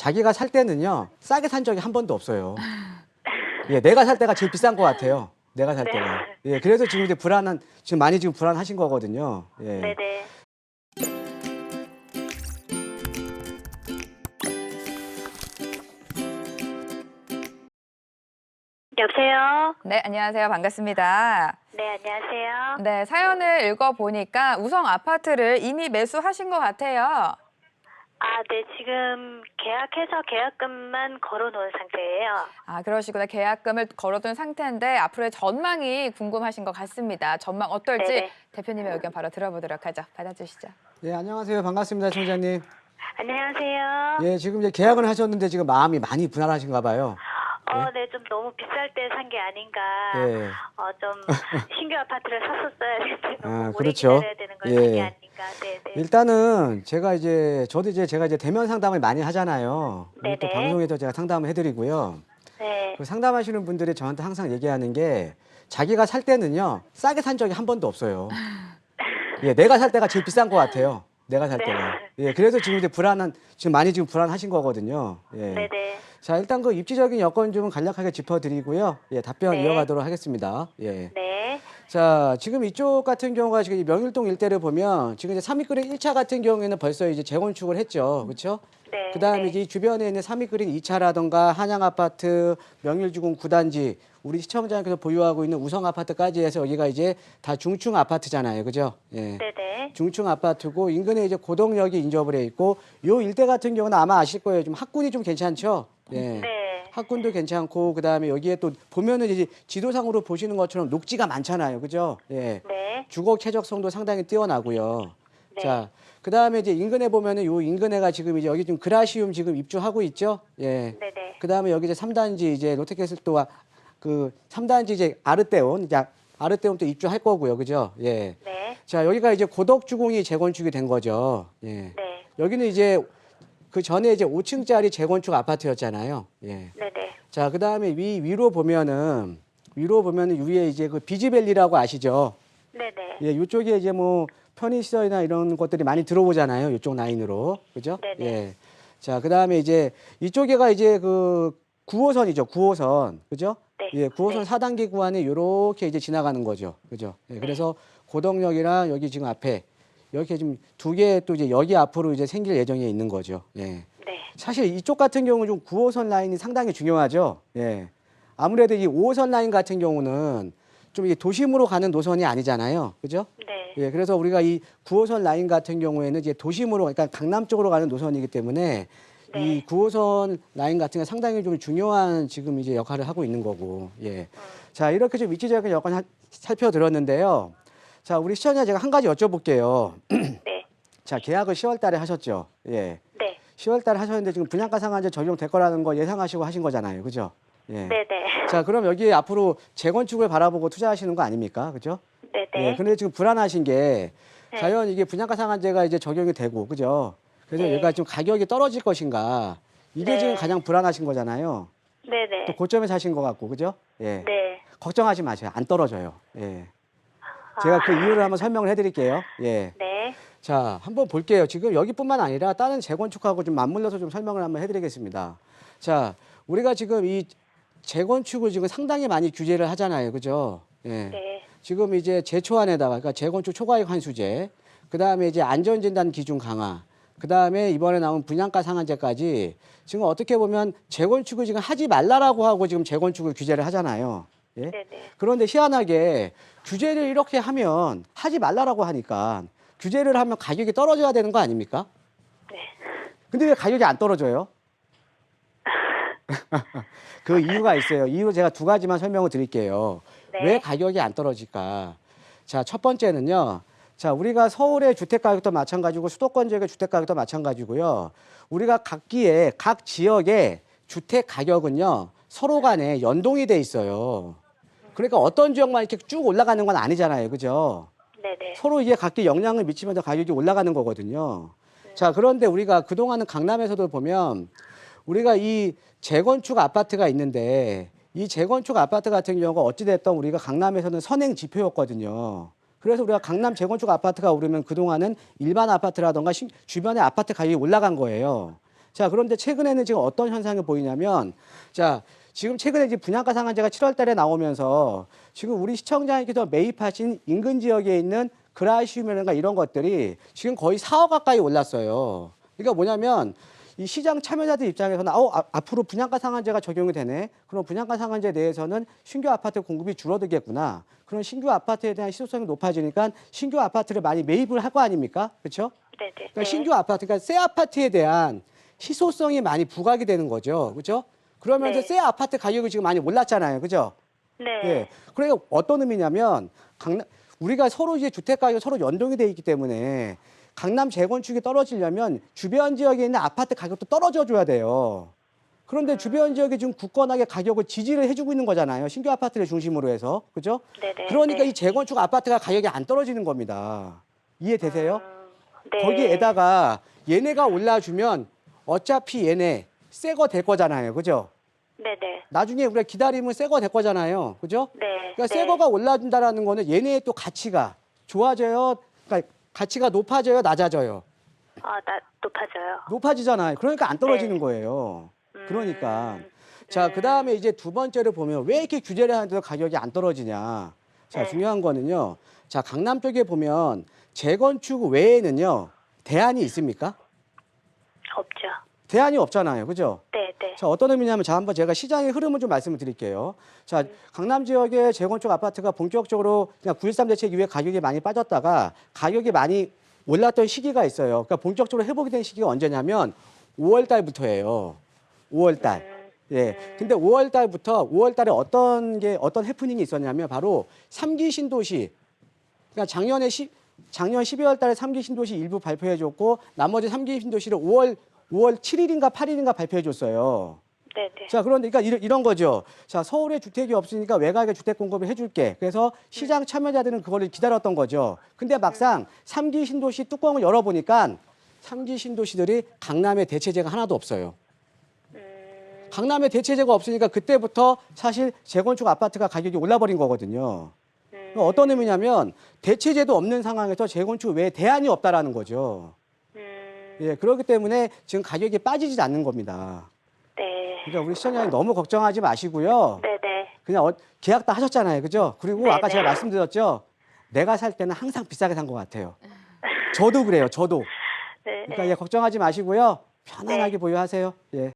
자기가 살 때는요 싸게 산 적이 한 번도 없어요. 예, 내가 살 때가 제일 비싼 것 같아요. 내가 살 네. 때가. 예, 그래서 지금 이제 불안한 지금 많이 지금 불안하신 거거든요. 예. 네네. 여보세요. 네, 안녕하세요. 반갑습니다. 네, 안녕하세요. 네, 사연을 읽어보니까 우성 아파트를 이미 매수하신 것 같아요. 아, 네, 지금 계약해서 계약금만 걸어놓은 상태예요. 아, 그러시구나. 계약금을 걸어둔 상태인데 앞으로의 전망이 궁금하신 것 같습니다. 전망 어떨지 네네. 대표님의 의견 바로 들어보도록 하죠. 받아주시죠. 예, 안녕하세요. 반갑습니다, 총장님. 안녕하세요. 예, 지금 이제 계약을 하셨는데 지금 마음이 많이 분할하신가 봐요. 어, 네, 좀 너무 비쌀 때 산 게 아닌가. 예. 어, 좀 신규 아파트를 샀었어야 되는데 너무 아, 오래 그렇죠. 기다려야 되는 걸 예. 산게 아닌가. 네, 네. 일단은 제가 이제 저도 이제 제가 이제 대면 상담을 많이 하잖아요. 그리고 또 네네. 방송에서 제가 상담을 해드리고요. 네. 그 상담하시는 분들이 저한테 항상 얘기하는 게 자기가 살 때는요 싸게 산 적이 한 번도 없어요. 예, 내가 살 때가 제일 비싼 것 같아요. 내가 살 네. 때가. 예, 그래서 지금 이제 불안한 지금 많이 지금 불안하신 거거든요. 예. 네, 네. 자, 일단 그 입지적인 여건 좀 간략하게 짚어드리고요. 예, 답변 네. 이어가도록 하겠습니다. 예. 네. 자, 지금 이쪽 같은 경우가 지금 이 명일동 일대를 보면 지금 이제 삼익그린 1차 같은 경우에는 벌써 이제 재건축을 했죠. 그렇죠? 네. 그다음에 네. 이제 이 주변에 있는 삼익그린 2차라던가 한양 아파트, 명일주공 9단지 우리 시청자께서 보유하고 있는 우성 아파트까지 해서 여기가 이제 다 중층 아파트잖아요. 그죠? 예. 네, 네. 중층 아파트고 인근에 이제 고덕역이 인접을 해 있고 요 일대 같은 경우는 아마 아실 거예요. 좀 학군이 좀 괜찮죠? 예. 네. 학군도 괜찮고 그다음에 여기에 또 보면은 이제 지도상으로 보시는 것처럼 녹지가 많잖아요. 그죠? 예. 네. 주거 쾌적성도 상당히 뛰어나고요. 네. 자, 그 다음에 이제 인근에 보면은 요 인근에가 지금 이제 여기 좀 그라시움 지금 입주하고 있죠. 예. 네, 네. 그 다음에 여기 이제 3단지 이제 롯데캐슬도와 그 3단지 이제 아르떼온 이제 아르떼온 또 입주할 거고요. 그죠? 예. 네. 자, 여기가 이제 고덕주공이 재건축이 된 거죠. 예. 네. 여기는 이제 그 전에 이제 5층짜리 재건축 아파트였잖아요. 예. 네, 네. 자, 그다음에 위 위로 보면은 위로 보면은 위에 이제 그 비지밸리라고 아시죠? 네, 네. 예, 이쪽에 이제 뭐 편의시설이나 이런 것들이 많이 들어오잖아요. 이쪽 라인으로. 그죠? 네네. 예. 자, 그 다음에 이제 이쪽에가 이제 그 9호선이죠. 9호선. 그죠? 네. 예, 9호선 네. 4단계 구간에 요렇게 이제 지나가는 거죠. 그죠? 예, 그래서 고덕역이랑 여기 지금 앞에 이렇게 지금 두 개 또 이제 여기 앞으로 이제 생길 예정에 있는 거죠. 예. 네. 사실 이쪽 같은 경우는 좀 9호선 라인이 상당히 중요하죠. 예. 아무래도 이 5호선 라인 같은 경우는 좀 이게 도심으로 가는 노선이 아니잖아요. 그죠? 네. 예, 그래서 우리가 이 9호선 라인 같은 경우에는 이제 도심으로, 그러니까 강남 쪽으로 가는 노선이기 때문에 네. 이 9호선 라인 같은 게 상당히 좀 중요한 지금 이제 역할을 하고 있는 거고, 예. 자, 이렇게 좀 위치적인 여건 하- 살펴드렸는데요. 자, 우리 시청자 제가 한 가지 여쭤볼게요. 네. 자, 계약을 10월 달에 하셨죠. 예. 네. 10월 달에 하셨는데 지금 분양가 상한제 적용될 거라는 거 예상하시고 하신 거잖아요. 그죠? 예. 네, 네. 자, 그럼 여기 앞으로 재건축을 바라보고 투자하시는 거 아닙니까? 그죠? 네, 예. 네. 근데 지금 불안하신 게 네. 과연 이게 분양가 상한제가 이제 적용이 되고, 그죠? 그래서 네. 얘가 좀 가격이 떨어질 것인가. 이게 네. 지금 가장 불안하신 거잖아요. 네, 또 네. 고점에 사신 것 같고, 그죠? 예. 네. 걱정하지 마세요. 안 떨어져요. 예. 제가 그 이유를 한번 설명을 해드릴게요. 예. 네. 자, 한번 볼게요. 지금 여기뿐만 아니라 다른 재건축하고 좀 맞물려서 좀 설명을 한번 해드리겠습니다. 자, 우리가 지금 이 재건축을 지금 상당히 많이 규제를 하잖아요. 그죠? 예. 네. 지금 이제 제초안에다가, 그러니까 재건축 초과익 환수제, 그 다음에 이제 안전진단 기준 강화, 그 다음에 이번에 나온 분양가 상한제까지 지금 어떻게 보면 재건축을 지금 하지 말라라고 하고 지금 재건축을 규제를 하잖아요. 예? 네, 네. 그런데 희한하게 규제를 이렇게 하면 하지 말라라고 하니까 규제를 하면 가격이 떨어져야 되는 거 아닙니까? 네. 근데 왜 가격이 안 떨어져요? 그 이유가 있어요. 이유 제가 두 가지만 설명을 드릴게요. 네. 왜 가격이 안 떨어질까? 자, 첫 번째는요. 자, 우리가 서울의 주택 가격도 마찬가지고 수도권 지역의 주택 가격도 마찬가지고요. 우리가 각기의 각 지역의 주택 가격은요. 서로 간에 연동이 돼 있어요. 그러니까 어떤 지역만 이렇게 쭉 올라가는 건 아니잖아요. 그죠? 네, 네. 서로 이게 각기 영향을 미치면서 가격이 올라가는 거거든요. 자, 그런데 우리가 그동안은 강남에서도 보면 우리가 이 재건축 아파트가 있는데 이 재건축 아파트 같은 경우가 어찌됐든 우리가 강남에서는 선행 지표였거든요. 그래서 우리가 강남 재건축 아파트가 오르면 그동안은 일반 아파트라던가 신- 주변의 아파트 가격이 올라간 거예요. 자, 그런데 최근에는 지금 어떤 현상이 보이냐면 자, 지금 최근에 이제 분양가 상한제가 7월 달에 나오면서 지금 우리 시청자님께서 매입하신 인근 지역에 있는 그라시움이라든가 이런 것들이 지금 거의 4억 가까이 올랐어요. 그러니까 뭐냐면 이 시장 참여자들 입장에서는 어, 아, 앞으로 분양가 상한제가 적용이 되네. 그럼 분양가 상한제 내에서는 신규 아파트 공급이 줄어들겠구나. 그런 신규 아파트에 대한 시소성이 높아지니까 신규 아파트를 많이 매입을 할 거 아닙니까? 그렇죠? 네 네. 그러니까 신규 아파트, 그러니까 새 아파트에 대한 희소성이 많이 부각이 되는 거죠. 그렇죠? 그러면서 네. 새 아파트 가격이 지금 많이 올랐잖아요. 그죠? 네. 예. 그러니까 어떤 의미냐면 강남 우리가 서로 이제 주택 가격이 서로 연동이 돼 있기 때문에 강남 재건축이 떨어지려면 주변 지역에 있는 아파트 가격도 떨어져 줘야 돼요. 그런데 주변 지역이 지금 굳건하게 가격을 지지를 해주고 있는 거잖아요. 신규 아파트를 중심으로 해서. 그죠? 네네. 그러니까 네. 이 재건축 아파트가 가격이 안 떨어지는 겁니다. 이해되세요? 음, 네. 거기에다가 얘네가 올라주면 어차피 얘네 새 거 될 거잖아요. 그죠? 네네. 나중에 우리가 기다리면 새 거 될 거잖아요. 그죠? 네. 그러니까 네. 새 거가 올라준다라는 거는 얘네의 또 가치가 좋아져요. 가치가 높아져요, 낮아져요. 아, 나 높아져요. 높아지잖아요. 그러니까 안 떨어지는 네. 거예요. 그러니까. 음, 자, 음. 그 다음에 이제 두 번째로 보면 왜 이렇게 규제를 하는데도 가격이 안 떨어지냐. 자, 네. 중요한 거는요. 자, 강남 쪽에 보면 재건축 외에는요, 대안이 있습니까? 없죠. 대안이 없잖아요. 그죠? 네, 네. 자, 어떤 의미냐면 자, 한번 제가 시장의 흐름을 좀 말씀을 드릴게요. 자, 강남 지역의 재건축 아파트가 본격적으로 그냥 9.13 대책 이후에 가격이 많이 빠졌다가 가격이 많이 올랐던 시기가 있어요. 그러니까 본격적으로 회복이 된 시기가 언제냐면 5월 달부터예요. 5월 달. 예. 근데 5월 달부터 5월 달에 어떤 게 어떤 해프닝이 있었냐면 바로 삼기 신도시 그러니까 작년에 시, 작년 12월 달에 삼기 신도시 일부 발표해 줬고 나머지 삼기 신도시를 5월 5월 7일인가 8일인가 발표해 줬어요. 네, 네. 자, 그런데 그러니까 이런, 이런 거죠. 자, 서울에 주택이 없으니까 외곽에 주택 공급을 해줄게. 그래서 시장 참여자들은 그거를 기다렸던 거죠. 근데 막상 삼기 신도시 뚜껑을 열어보니까 삼기 신도시들이 강남에 대체제가 하나도 없어요. 음, 강남에 대체제가 없으니까 그때부터 사실 재건축 아파트가 가격이 올라버린 거거든요. 음, 어떤 의미냐면 대체제도 없는 상황에서 재건축 외에 대안이 없다라는 거죠. 음, 예, 그렇기 때문에 지금 가격이 빠지지 않는 겁니다. 네. 그러니까 우리 시청자님 너무 걱정하지 마시고요. 네, 네. 그냥 어- 계약 다 하셨잖아요. 그죠? 그리고 네, 아까 네. 제가 말씀드렸죠. 내가 살 때는 항상 비싸게 산 것 같아요. 저도 그래요. 저도. 네, 그러니까 예, 걱정하지 마시고요. 편안하게 네. 보유하세요. 예.